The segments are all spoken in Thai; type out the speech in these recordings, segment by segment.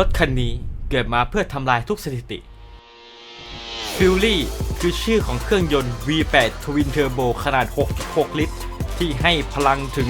รถคันนี้เกิดมาเพื่อทำลายทุกสถิติ Fury คือชื่อของเครื่องยนต์ V8 Twin Turbo ขนาด 6.6 ลิตร ที่ให้พลังถึง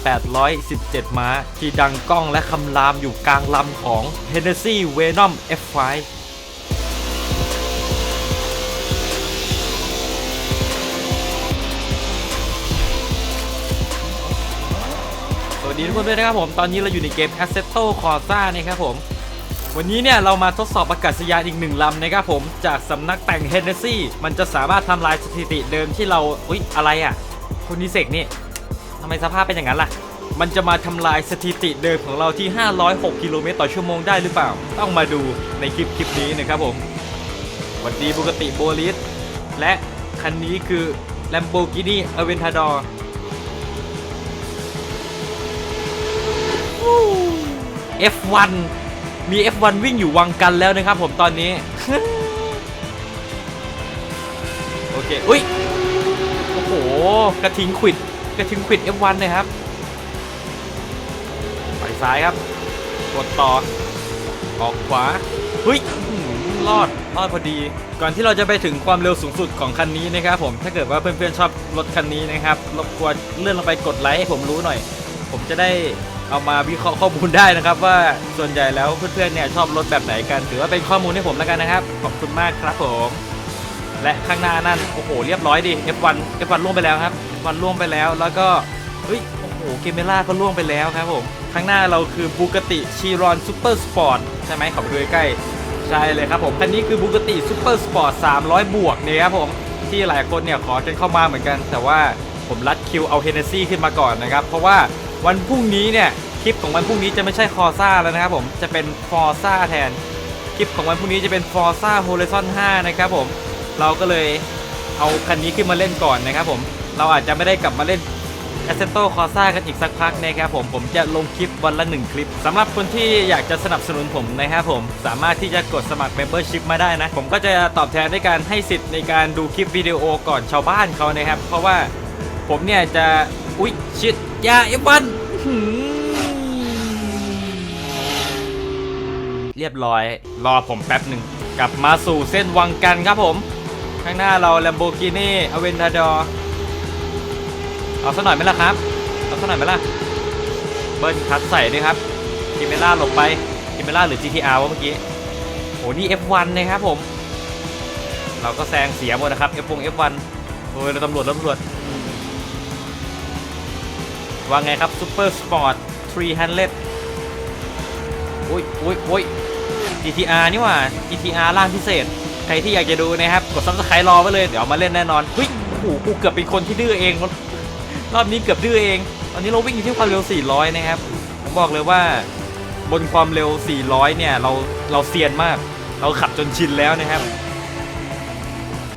1,817 ม้า ที่ดังก้องและคำรามอยู่กลางลำของ Hennessy Venom F5 วัสดีทุกคนด้วยนะครับผมตอนนี้เราอยู่ในเกม Assetto Corsa นะครับผม วันนี้เนี่ยเรามาทดสอบอากาศยานอีกหนึ่งลำนะครับผมจากสำนักแต่ง Hennessy มันจะสามารถทำลายสถิติเดิมที่เราอุ๊ยอะไรอะคุณนิเซกนี่ทำไมสภาพเป็นอย่างนั้นล่ะ มันจะมาทำลายสถิติเดิมของเราที่ 506 กิโลเมตรต่อชั่วโมงได้หรือเปล่า ต้องมาดูในคลิปคลิปนี้นะครับผมวัสดีบุกติโบลิสและคันนี้คือ Lamborghini Aventador F1 มี F1 วิ่งอยู่วังกันแล้วนะครับผมตอนนี้ โอเค อุ้ย โอ้โห กระทิงขวิด กระทิงขวิด F1 เลยครับ ไปซ้ายครับ กดต่อ ออกขวาเฮ้ยอื้อหือรอดรอดพอดี ก่อนที่เราจะไปถึงความเร็วสูงสุดของคันนี้นะครับผม ถ้าเกิดว่าเพื่อนๆชอบรถคันนี้นะครับ รบกวนเลื่อนลงไปกดไลค์ให้ผมรู้หน่อย ผมจะได้ เอามาวิเคราะห์ข้อมูลได้นะครับ ว่าส่วนใหญ่แล้วเพื่อนๆเนี่ยชอบรถแบบไหนกันถือว่าเป็นข้อมูลให้ผมแล้วกันนะครับ ขอบคุณมากครับผมและข้างหน้านั่นโอ้โหเรียบร้อยดิ F1 F1 ล่วงไปแล้วครับ F1 ล่วงไปแล้วแล้วก็เฮ้ยโอ้โหเกมเมล่าก็ล่วงไปแล้วครับผมข้างหน้าเราคือบูกติชีรอนซูเปอร์สปอร์ตใช่ไหมขอดูใกล้ใช่เลยครับผมคันนี้คือบูกติซูเปอร์สปอร์ต300 บวกเนี่ยครับผมที่หลายคนเนี่ยขอกันเข้ามาเหมือนกัน แต่ว่าผมรัดคิวเอาเฮนเนซี่ขึ้นมาก่อนนะครับ เพราะว่า วันพรุ่งนี้เนี่ยคลิปของวันพรุ่งนี้จะไม่ใช่คอซ่าแล้วนะครับผมจะเป็นฟอร์ซ่าแทนคลิปของวันพรุ่งนี้จะเป็น Forza Horizon 5นะครับผมเราก็เลยเอาคันนี้ขึ้นมาเล่นก่อนนะครับผมเราอาจจะไม่ได้กลับมาเล่น Assetto Corsa กันอีกสักพักนะครับผมผมจะลงคลิปวันละ1คลิปสำหรับคนที่อยากจะสนับสนุนผมนะครับผมสามารถที่จะกดสมัคร Membership มาได้นะ ผมก็จะตอบแทนด้วยการให้สิทธิ์ในการดูคลิปวิดีโอก่อนชาวบ้านเขานะครับ เพราะว่าผมเนี่ยจะอุ๊ยชิด อยาเอฟวันเรียบร้อย รอผมแป๊บหนึ่ง กลับมาสู่เส้นวังกันครับผม ข้างหน้าเรา Lamborghini Aventador เอาสักหน่อยไหมล่ะครับ เอาสักหน่อยไหมล่ะ เบิ้ลคัดใส่ด้วยครับกิเมล่าหลบไปกิเมล่าหรือ GTR วะเมื่อกี้โหนี่ F1 นะครับผม เราก็แซงเสียหมดนะครับ F1 F1 โอ้ยเราตำรวจตำรวจ ว่าไงครับ Super Sport 300โอ้ยโอ้ยโอ้ย GTR นี่ว่า GTR ร่างพิเศษ ใครที่อยากจะดูนะครับ กด subscribe รอไว้เลย เดี๋ยวมาเล่นแน่นอนเฮ้ยโอ้โหกูเกือบเป็นคนที่ดื้อเอง รอบนี้เกือบดื้อเอง ตอนนี้เราวิ่งอยู่ที่ความเร็ว 400 นะครับ ผมบอกเลยว่า บนความเร็ว 400 เนี่ย เรา เราเซียนมาก เราขับจนชินแล้วนะครับ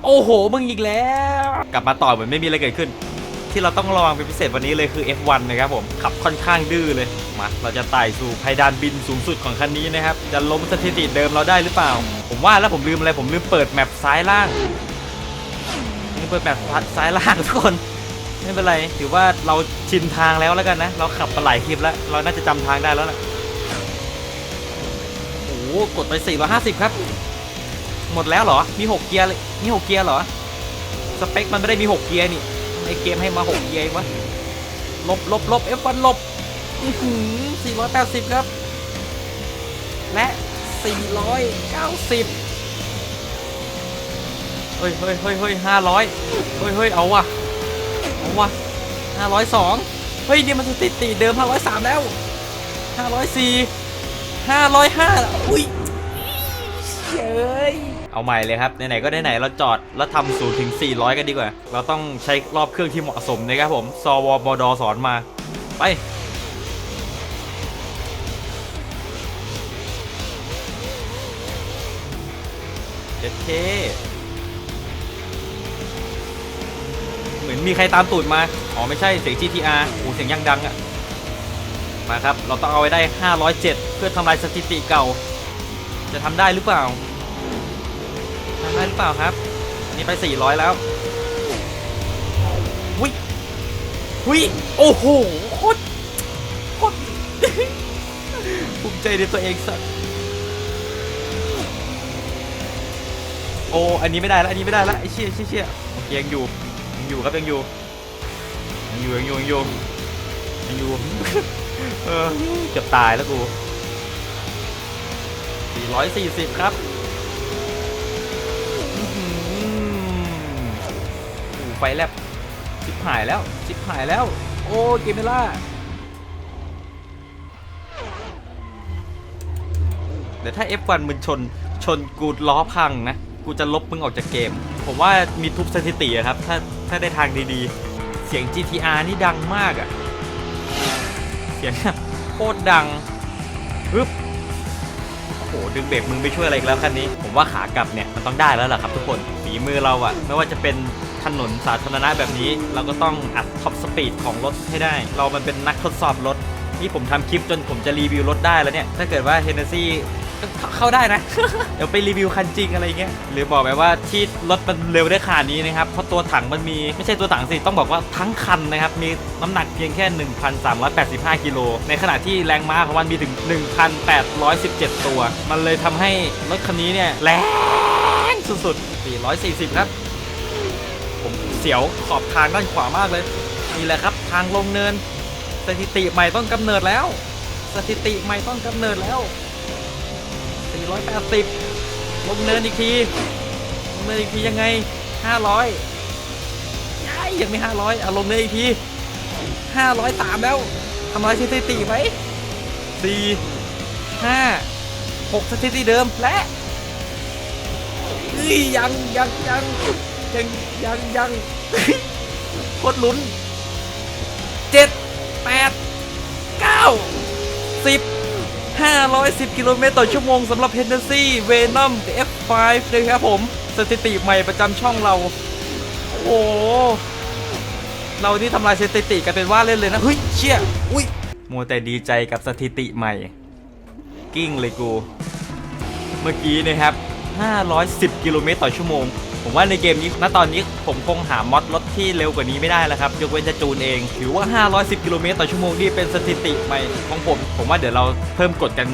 โอ้โห มึงอีกแล้ว กลับมาต่อเหมือนไม่มีอะไรเกิดขึ้น ที่เราต้องระวังเป็นพิเศษวันนี้เลยคือ F1 นะครับผมขับค่อนข้างดื้อเลยมาเราจะไต่สู่ไพดานบินสูงสุดของคันนี้นะครับจะล้มสถิติเดิมเราได้หรือเปล่า ผมว่าแล้วผมลืมอะไรผมลืมเปิดแมปซ้ายล่างลืมเปิดแมปซ้ายล่างทุกคนไม่เป็นไรถือว่าเราชินทางแล้วแล้วกันนะ เราขับมาหลายคลิปแล้ว เราน่าจะจำทางได้แล้วล่ะโอ้โหกดไป 450 ครับ หมดแล้วเหรอ มี 6 เกียร์เลยมี 6 เกียร์เหรอ สเปคมันไม่ได้มี 6 เกียร์นี่ ไอเกมให้มา6เกียร์เองวะลบลบลบ F1 ลบอือหือ480ครับ และ490เฮ้ยเฮ้ยเฮ้ยเฮ้ย500เฮ้ยเฮ้ยเอาว่ะเอาว่ะ502เฮ้ยนี่มันสถิติเดิม503แล้ว504 505อุ้ยเย้ย เอาใหม่เลยครับไหนๆก็ไหนๆเราจอดแล้วทำศูนย์ถึง 400 กันดีกว่า เราต้องใช้รอบเครื่องที่เหมาะสมนะครับผมซวบดสอนมา ไปเจ็ดเคเหมือนมีใครตามตูดมา อ๋อ ไม่ใช่เสียง GTR โอ้เสียงยังดังอะมาครับ เราต้องเอาไว้ได้ 507 เพื่อทำลายสถิติเก่า จะทำได้หรือเปล่า ได้หรือเปล่าครับ นี่ไป 400 แล้ววิวิโอ้โหโคตรโคตรภูมิใจในตัวเองสัสโอ้อันนี้ไม่ได้ละอันนี้ไม่ได้ละไอ้เชี่ยเชี่ยเชี่ยโอเคยังอยู่ยังอยู่ครับยังอยู่ยังอยู่ยังอยู่ยังอยู่ยังอยู่เออเกือบตายแล้วกู440 ครับ ไฟแลบชิบหายแล้วชิบหายแล้ว โอ้เกมเมล่าเดี๋ยวถ้า F1 มึงชนชนกูล้อพังนะ กูจะลบมึงออกจากเกม ผมว่ามีทุบสถิติอะครับ ถ้าถ้าได้ทางดีๆ เสียง GTR นี่ดังมากอะเสียงโคตรดังปึ๊บโอ้โห ดึงเบรกมึงไปช่วยอะไรอีกแล้วคันนี้ ผมว่าขากลับเนี่ย มันต้องได้แล้วล่ะครับทุกคนฝีมือเราอะไม่ว่าจะเป็น ถนนสาธารณะแบบนี้ เราก็ต้องอัดท็อปสปีดของรถให้ได้ เรามันเป็นนักทดสอบรถ นี่ผมทำคลิปจนผมจะรีวิวรถได้แล้วเนี่ย ถ้าเกิดว่าเฮนเนซี่ก็เข้าได้นะ เดี๋ยวไปรีวิวคันจริงอะไรเงี้ย หรือบอกไปว่าที่รถมันเร็วได้ขนาดนี้นะครับ เพราะตัวถังมันมีไม่ใช่ตัวถังสิ ต้องบอกว่าทั้งคันนะครับ มีน้ำหนักเพียงแค่ 1,385 กิโล ในขณะที่แรงม้าของมันมีถึง 1,817 ตัว มันเลยทำให้รถคันนี้เนี่ยแรงสุดๆ 440 ครับ ผมเสียวขอบทางด้านขวามากเลย นี่แหละครับทางลงเนิน สถิติใหม่ต้องกำเนิดแล้ว สถิติใหม่ต้องกำเนิดแล้ว 480 ลงเนินอีกที ลงเนินอีกทียังไง 500ยัยยังไม่ 500อะลงเนินอีกที 500ตามแล้วทำลายสถิติไหม4 5 6 สถิติเดิมและยังยังยัง ยังยังยังโคตรลุ้นเจ็ดแปดเก้าสิบห้าร้อยสิบกิโลเมตรต่อชั่วโมงสำหรับ Hennessy Venom F5 นะครับผม สถิติใหม่ประจำช่องเรา โอ้เรานี่ทำลายสถิติกันเป็นว่าเล่นเลยนะ เฮ้ยเชี่ยอุ้ยมัวแต่ดีใจกับสถิติใหม่ กิ้งเลยกู เมื่อกี้นะครับ 510 กิโลเมตรต่อชั่วโมง ผมว่าในเกมนี้ณตอนนี้ผมคงหามอดรถที่เร็วกว่านี้ไม่ได้แล้วครับ ยกเว้นจะจูนเอง ถือว่า 510 กิโลเมตรต่อชั่วโมงนี่เป็นสถิติใหม่ของผม ผมว่าเดี๋ยวเราเพิ่มกดกัน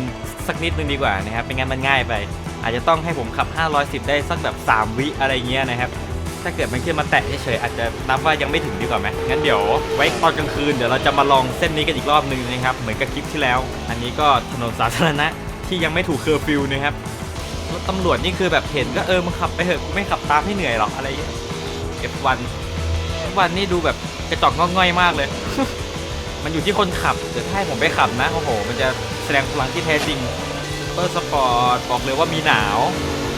สักนิดนึงดีกว่านะครับไม่งั้นมันง่ายไป อาจจะต้องให้ผมขับ 510 ได้สักแบบ 3 วิอะไรเงี้ยนะครับถ้าเกิดมันขึ้นมาแตะเฉยๆอาจจะนับว่ายังไม่ถึงดีกว่าไหมงั้นเดี๋ยวไว้ตอนกลางคืนเดี๋ยวเราจะมาลองเส้นนี้กันอีกรอบนึงนะครับเหมือนกับคลิปที่แล้ว อันนี้ก็ถนนสาธารณะที่ยังไม่ถูกเคอร์ฟิวนะครับ รถตำรวจนี่คือแบบเห็นก็เออมึงขับไปเถอะกูไม่ขับตามให้เหนื่อยหรอกอะไรเงี้ย F1 F1 นี่ดูแบบกระจอกง่อยมากเลย มันอยู่ที่คนขับเดี๋ยวถ้าผมไปขับนะโอ้โห มันจะแสดงพลังที่แท้จริงเปอร์สปอร์ตบอกเลยว่ามีหนาว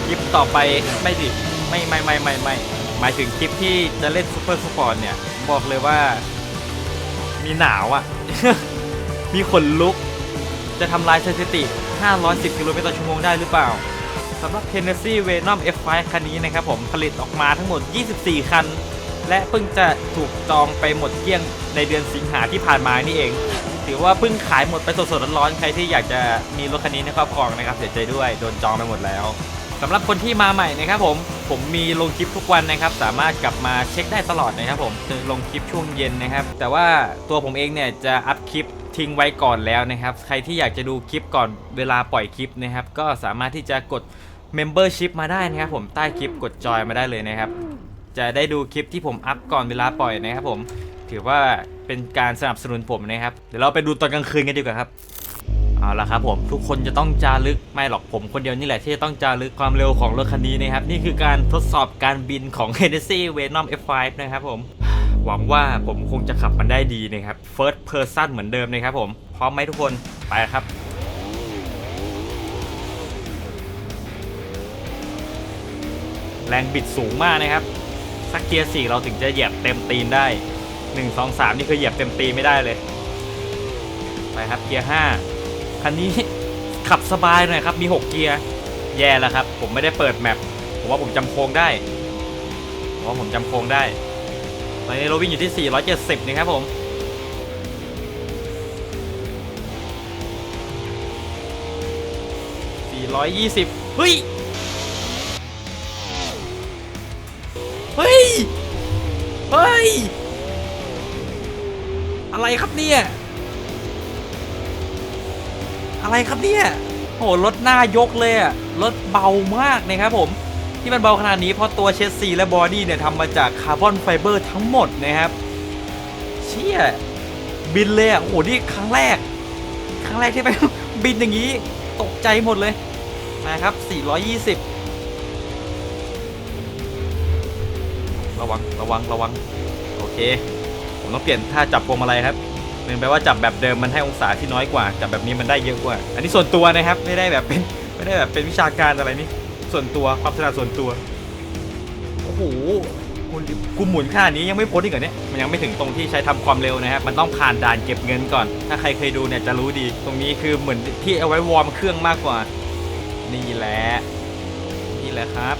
คลิปต่อไปไม่ดิไม่ไม่ไม่ไม่ไม่หมายถึงคลิปที่จะเล่นซูเปอร์สปอร์ตเนี่ยบอกเลยว่า มีหนาวอะ่ะ มีขนลุก จะทำลายสถิติ 510 กิโลเมตรต่อชั่วโมงได้หรือเปล่า สำหรับ Tennessee Venom F5 คันนี้นะครับผมผลิตออกมาทั้งหมด 24 คัน และเพิ่งจะถูกจองไปหมดเกลี้ยงในเดือนสิงหาที่ผ่านมานี่เอง ถือว่าเพิ่งขายหมดไปสดๆร้อนๆใครที่อยากจะมีรถคันนี้ในครอบครองนะครับเสียใจด้วยโดนจองไปหมดแล้วสำหรับคนที่มาใหม่นะครับผมผมมีลงคลิปทุกวันนะครับ สามารถกลับมาเช็คได้ตลอดนะครับผมจะลงคลิปช่วงเย็นนะครับ แต่ว่าตัวผมเองเนี่ยจะอัพคลิปทิ้งไว้ก่อนแล้วนะครับ ใครที่อยากจะดูคลิปก่อนเวลาปล่อยคลิปนะครับ ก็สามารถที่จะกด Membership มาได้นะครับผมใต้คลิปกดจอยมาได้เลยนะครับ จะได้ดูคลิปที่ผมอัพก่อนเวลาปล่อยนะครับผมถือว่าเป็นการสนับสนุนผมนะครับ เดี๋ยวเราไปดูตอนกลางคืนกันดีกว่าครับเอาละครับผมทุกคนจะต้องจารึกไม่หรอกผมคนเดียวนี่แหละที่จะต้องจารึกความเร็วของรถคันนี้นะครับ นี่คือการทดสอบการบินของ h e n e s s y Venom F5 นะครับผม หวังว่าผมคงจะขับมันได้ดีนะครับ First Person เหมือนเดิมนะครับผม พร้อมไหมทุกคนไปครับ แรงบิดสูงมากนะครับ สักเกียร์สี่เราถึงจะเหยียบเต็มตีนได้1 2 3นี่คือเหยียบเต็มตีนไม่ได้เลย ไปครับเกียร์5คันนี้ขับสบายหน่อยครับ มี6เกียร์ แย่แล้วครับ ผมไม่ได้เปิดแมปผมว่าผมจำโค้งได้ผมว่าผมจำโค้งได้ตอนนี้เราวิ่งอยู่ที่ 470 นะครับผม420เฮ้ย เฮ้ย อะไรครับเนี่ย อะไรครับเนี่ยโหรถหน้ายกเลยอะรถเบามากนะครับผม ที่มันเบาขนาดนี้เพราะตัวเชสซีและบอดี้เนี่ยทำมาจากคาร์บอนไฟเบอร์ทั้งหมดนะครับ เชี่ย บินเลยอะโอ้โหนี่ครั้งแรก ครั้งแรกที่ไปบินอย่างนี้ ตกใจหมดเลยนะครับ 420 ระวังระวังระวังโอเค ผมต้องเปลี่ยนท่าจับพวงมาลัยครับเนื่องไปว่าจับแบบเดิมมันให้องศาที่น้อยกว่า จับแบบนี้มันได้เยอะกว่า อันนี้ส่วนตัวนะครับ ไม่ได้แบบเป็นไม่ได้แบบเป็นวิชาการอะไรนี่ส่วนตัวความถนัดส่วนตัวโอ้โหคุณกูหมุนขนาดนี้ยังไม่พ้นอีกเหรอเนี่ยมันยังไม่ถึงตรงที่ใช้ทำความเร็วนะครับมันต้องผ่านด่านเก็บเงินก่อน ถ้าใครเคยดูเนี่ยจะรู้ดี ตรงนี้คือเหมือนที่เอาไว้วอร์มเครื่องมากกว่านี่แหละนี่แหละครับ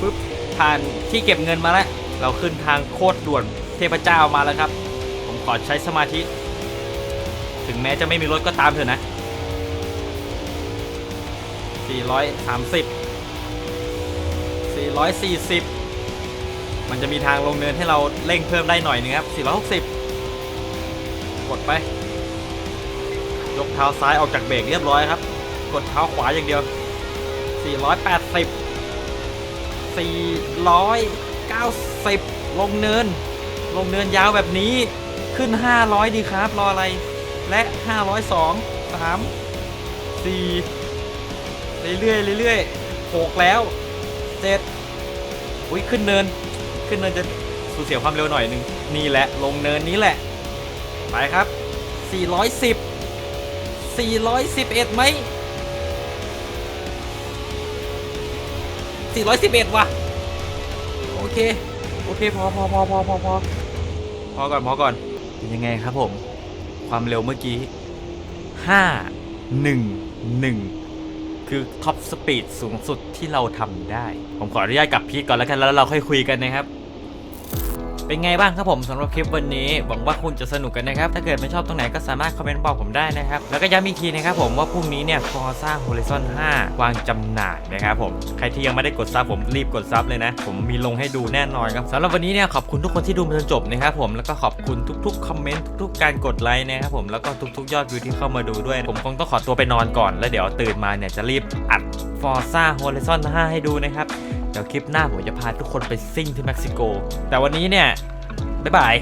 ปึ๊บ ผ่านที่เก็บเงินมาแล้ว เราขึ้นทางโคตรด่วนเทพเจ้ามาแล้วครับ ผมขอใช้สมาธิ ถึงแม้จะไม่มีรถก็ตามเถอะนะ 430 440 มันจะมีทางลงเนินให้เราเร่งเพิ่มได้หน่อยนึงครับ 460 กดไป ยกเท้าซ้ายออกจากเบรกเรียบร้อยครับ กดเท้าขวาอย่างเดียว 480 490 ลงเนิน ลงเนินยาวแบบนี้ขึ้น 500 ดีครับ รออะไร และ 502 3 4 เรื่อยๆเรื่อยๆหกแล้วเจ็ดอุ้ยขึ้นเนิน ขึ้นเนินจะสูญเสียความเร็วหน่อยหนึง นี่แหละ ลงเนินนี้แหละ ไปครับ 410 411ไหม 411ว่ะ โอเค โอเค พอพอพอพอพอพอพอก่อนพอก่อน เป็นยังไงครับผม ความเร็วเมื่อกี้ 5 1 1คือท็อปสปีดสูงสุดที่เราทำได้ ผมขออนุญาตกลับพีทก่อนแล้วกัน แล้วเราค่อยคุยกันนะครับ เป็นไงบ้างครับผมสำหรับคลิปวันนี้หวังว่าคุณจะสนุกกันนะครับ ถ้าเกิดไม่ชอบตรงไหนก็สามารถคอมเมนต์บอกผมได้นะครับ แล้วก็ย้ำอีกทีนะครับผมว่าพรุ่งนี้เนี่ย Forza Horizon 5 วางจำหน่ายนะครับผมใครที่ยังไม่ได้กดซับผมรีบกดซับเลยนะ ผมมีลงให้ดูแน่นอนครับสำหรับวันนี้เนี่ยขอบคุณทุกคนที่ดูมาจนจบนะครับผมแล้วก็ขอบคุณทุกๆคอมเมนต์ทุกๆ การกดไลค์นะครับผมแล้วก็ทุกๆ ยอดวิวที่เข้ามาดูด้วย ผมคงต้องขอตัวไปนอนก่อน แล้วเดี๋ยวตื่นมาเนี่ยจะรีบอัด Forza Horizon 5ให้ดูนะครับ เดี๋ยวคลิปหน้าผมจะพาทุกคนไปซิ่งที่เม็กซิโก แต่วันนี้เนี่ย บ๊ายบาย